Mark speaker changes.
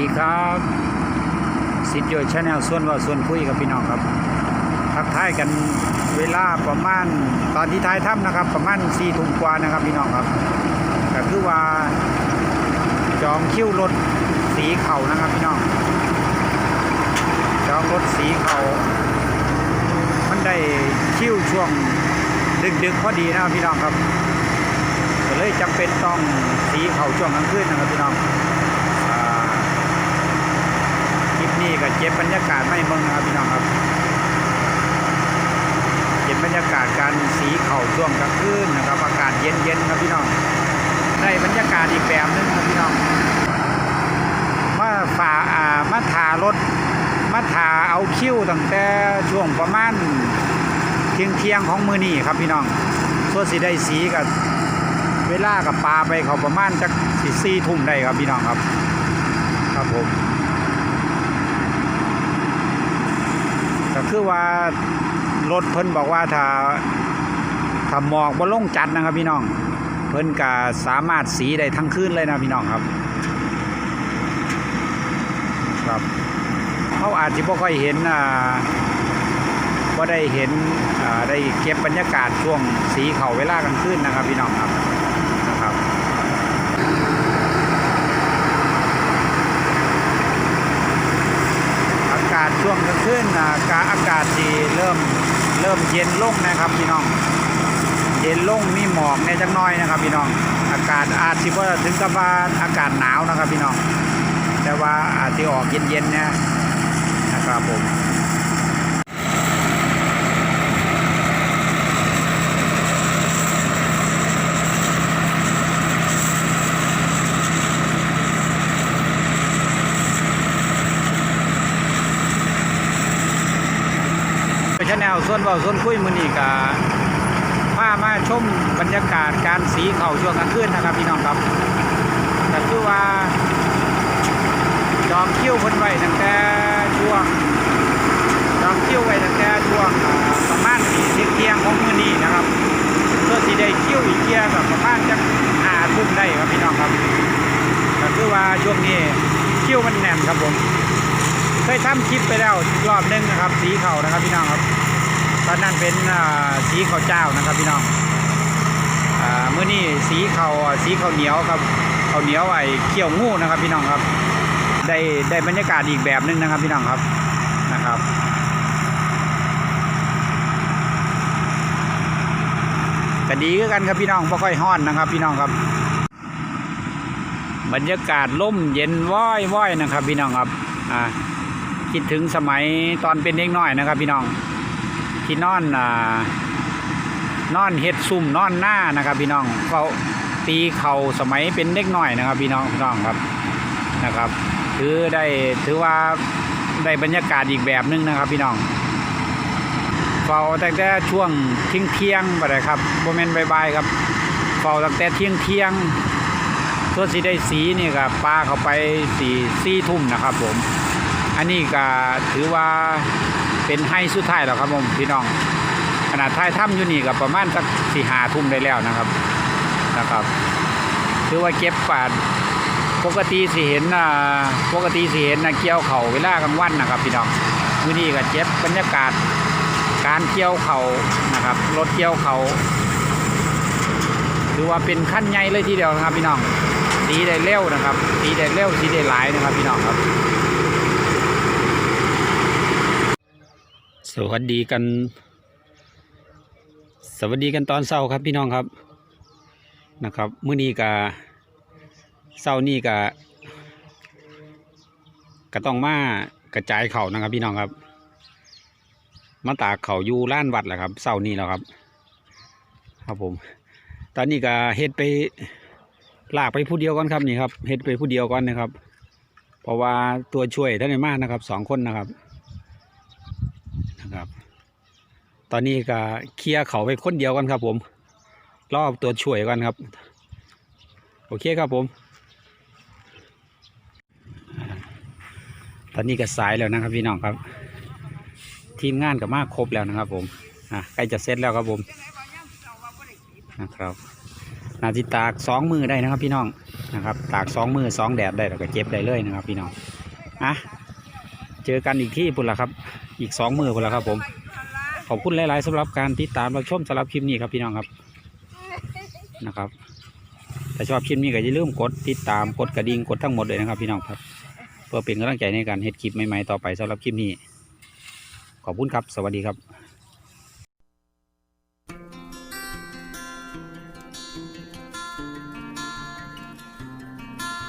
Speaker 1: ดีครับสิทธิ์โยชาแนลส่วนว่าส่วนคุยกับพี่น้องครับทักทายกันเวลาประมาณตอนที่ท้ายถ้ำนะครับ ประมาณสี่ทุ่มกว่านะครับพี่น้องครับก็คือว่าจองคิวรถสีเขานะครับพี่น้องจองรถสีเขามันได้คิวช่วงดึกๆพอดีนะครับพี่น้องครับก็เลยจำเป็นต้องสีเขาช่วงกลางคืนนะครับพี่น้องอ่าคลิป นี้ก็เก็บบรรยากาศไม่เมืองนะครับพี่น้องครับเก็บบรรยากาศการสีเข่าช่วงกลางคืนนะครับอากาศเย็นๆครับพี่น้องได้บรรยากาศอีกแบบนึงครับพี่น้องมาฝ่าอ่ามาถารถมาถาเอาคิ้วตั้งแต่ช่วงประมาณเที่ยงเที่ยงๆของมือนี่ครับพี่น้องส่วนสีได้สีกับเวลากับปลาไปเขาประมาณจักสี่ทุ่มได้ครับพี่น้องครับ ครับผม ก็คือว่ารถเพิ่นบอกว่าถ้าถ้าหมอกบ่ลงจัดนะครับพี่น้อง เพิ่นก็สามารถสีได้ทั้งคืนเลยนะพี่น้องครับ ครับเขาอาจจะบ่ค่อยเห็นอ่าบ่ได้เห็นอ่าได้เก็บบรรยากาศช่วงสีเขาเวลากลางคืนนะครับพี่น้องครับนะครับ อากาศ ช่วงกางคืนอากาอากาศดีเริ่มเริ่มเย็นลงนะครับพี่น้อง เย็นลงมีหมอกในจังน้อยนะครับ พี่น้อง อากาศอาจสิบ่ถึงกับว่าอากาศหนาวนะครับพี่น้อง แต่ว่าอาจจะออกเย็นๆเนี่ยนะครับผม ส่วนเบาส่วนคุยมือนี่กาพามาชมบรรยากาศการสีเขาช่วงกลางคืนนะครับพี่น้องครับแต่คือว่าจองคิวเพิ่นไว้ตั้งแต่ช่วงจองคิวไว้ตั้งแต่ช่วงอ่าประมาณสี่สิบเที่ยงของมือนี้นะครับเพื่อสิได้คิวอีกเที่ยกับประมาณจักห้าทุ่มได้ครับพี่น้องครับก็คือว่าช่วงนี้คิวมันแน่นครับผมเคยทำคลิปไปแล้วรอบหนึงนะครับ สีเขานะครับพี่น้องครับ อนนั้นเป็นสีข้าวเจ้านะครับพี่น้องอ่ามื้อนี้สีเขาวสีข้าวเหนียวครับข้าวเหนียวไอ้เคี่ยวงูนะครับพี่น้องครับได้ได้บรรยากาศอีกแบบหนึงนะครับพี่น้องครับนะครับก็ดีกันครับพี่น้องบ่ค่อยฮ้อนนะครับ พี่น้องครับ บรรยากาศล่มเย็นว้อยว้อยนะครับ พี่น้องครับอ่าคิดถึงสมัยตอนเป็นเด็กน้อยนะครับ พี่น้อง ที่นอนอ่านอนเฮ็ดซุ่มนอนหน้านะครับ พี่น้องเขาตีเข่าสมัยเป็นเด็กหน้อยนะครับ พี่น้องพี่น้องครับนะครับ ถือได้ถือว่าได้บรรยากาศอีกแบบหนึงนะครับ พี่น้องเฝ้าตั้งแต่ช่วงเที่ยงเที่ยงไปเลยครับโมเมนต์บายๆครับเฝ้าตั้งแต่เที่ยงเที่ยงๆส่วนสีได้สีนี่ก็ปลาเข้าไปสีสี่ทุ่มนะครับ ผม อันนี้ก็ถือว่า เป็นให้สุดท้ายแล้วครับผมพี่น้อง ขนาดท้ายถ้ำอยู่นี่ก็ประมาณสักสี่หาทุ่มได้แล้วนะครับนะครับถือว่าเก็บปาดปกติสิเห็นอ่าปกติสิเห็นนะเกี่ยวเขาเวลากลางวันนะครับพี่น้องมื้อนี้ก็เจ็บบรรยากาศการเกี่ยวเขานะครับรถเกี่ยวเขาถือว่าเป็นขั้นใหญ่เลยทีเดียวนะครับพี่น้องสีได้เร็วนะครับสีได้เร็วสีได้หลายนะครับพี่น้องครับ สวัสดีกัน สวัสดีกันตอนเช้าครับพี่น้องครับนะครับมื้อนี้ก็เศร้านี่ก็ก็ต้องมากระจายเข่านะครับ พี่น้องครับ มาตากเขาอยู่ล้านวัดแหละครับเศร้านี่แล้วครับ ครับผม ตอนนี้ก็เฮ็ดไปลากไปผู้เดียวก่อนครับนี่ครับเฮ็ดไปผู้เดียวก่อนนะครับ เพราะว่าตัวช่วยท่านได้มากนะครับสองคนนะครับ ตอนนี้ก็เคลียร์เขาไปคนเดียวกันครับ ผมรอบตัวช่วยก่อนครับ โอเคครับผม ตอนนี้ก็สายแล้วนะครับพี่น้องครับ ทีมงานก็มากครบแล้วนะครับ ผมอะใกล้จะเสร็จแล้วครับผมนะครับนาจิตากสองมือได้นะครับพี่น้องนะครับ ตากสองมือสองแดดได้แล้วก็เก็บได้เลยนะครับ พี่น้องอะเจอกันอีกที่พุ่นละครับ อีกสองมือพุ่นละครับผม ขอบคุณหลาย ๆสำหรับการติดตามรับชมสำหรับคลิปนี้ครับพี่น้องครับนะครับถ้าชอบคลิปนี้ก็อย่าลืมกดติดตามกดกระดิ่งกดทั้งหมดเลยนะครับ พี่น้องครับ เพื่อเป็นกำลังใจในการเฮ็ดคลิปใหม่ ๆ ต่อไปสำหรับคลิปนี้ ขอบคุณครับ สวัสดีครับ